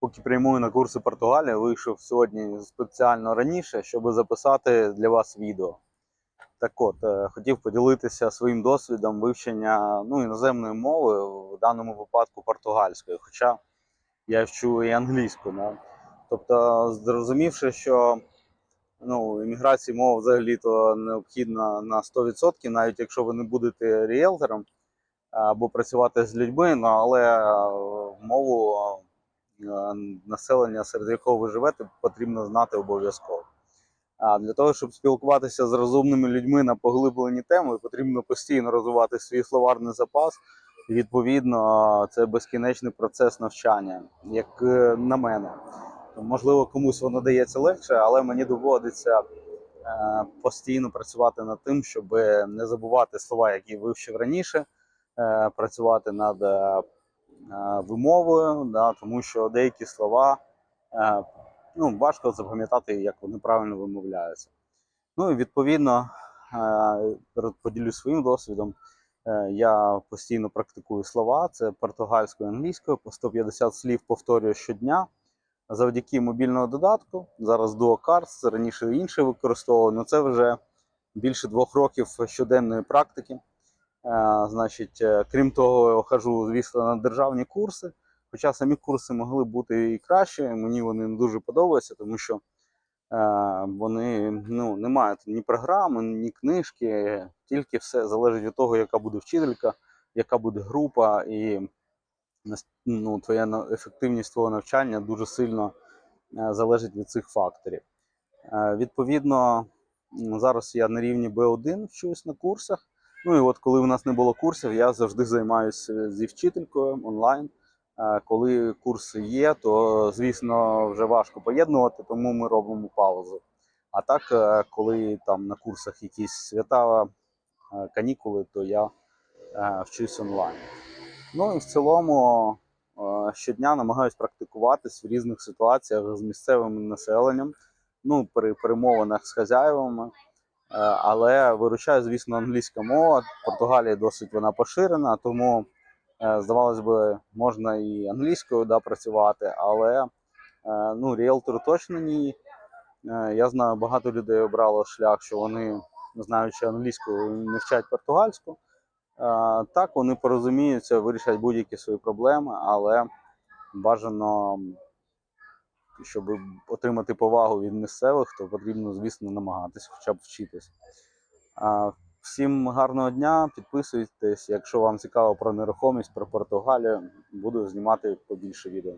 поки прямую на курси Португалії, вийшов сьогодні спеціально раніше, щоб записати для вас відео. Так от, е, хотів поділитися своїм досвідом вивчення ну, іноземної мови, в даному випадку португальської, хоча я вчу і англійську. Да? Тобто, зрозумівши, що ну, імміграції мова взагалі-то необхідна на 100%, навіть якщо ви не будете ріелтором або працювати з людьми, ну, але е, мову е, населення, серед якого ви живете, потрібно знати обов'язково. А для того, щоб спілкуватися з розумними людьми на поглиблені теми, потрібно постійно розвивати свій словарний запас. І відповідно, це безкінечний процес навчання, як е, на мене. Можливо, комусь воно дається легше, але мені доводиться е, постійно працювати над тим, щоб не забувати слова, які вивчив раніше, е, працювати над е, е, вимовою, да, тому що деякі слова е, ну, важко запам'ятати, як вони правильно вимовляються. Ну і відповідно е, поділюсь своїм досвідом. Е, Я постійно практикую слова, це португальською англійською, по 150 слів повторюю щодня. Завдяки мобільного додатку. Зараз DuoCards, раніше інший використовував, але це вже більше двох років щоденної практики. Е, Значить, е, крім того, я хожу, звісно, на державні курси. Хоча самі курси могли бути і краще, мені вони не дуже подобаються, тому що е, вони ну, не мають ні програми, ні книжки, тільки все залежить від того, яка буде вчителька, яка буде група, і ну, твоя ефективність твого навчання дуже сильно залежить від цих факторів. Відповідно, зараз я на рівні B1 вчусь на курсах. Ну і от коли в нас не було курсів, я завжди займаюся зі вчителькою онлайн. Е, Коли курси є, то звісно вже важко поєднувати, тому ми робимо паузу. А так, е, коли там на курсах якісь свята, е, канікули, то я вчусь онлайн. Ну і в цілому щодня намагаюсь практикуватись в різних ситуаціях з місцевим населенням, ну, при перемовинах з хазяївами. Е, Але виручає, звісно, англійська мова. В Португалії досить вона поширена, тому, е, здавалось би, можна і англійською да, працювати, але е, ну, ріелтору точно ні. Я знаю, багато людей обрало шлях, що вони, знаючи англійську, не вчать португальську. Так, вони порозуміються, вирішать будь-які свої проблеми, але бажано, щоб отримати повагу від місцевих, то потрібно, звісно, намагатися хоча б вчитись. Всім гарного дня, підписуйтесь, якщо вам цікаво про нерухомість, про Португалію, буду знімати побільше відео.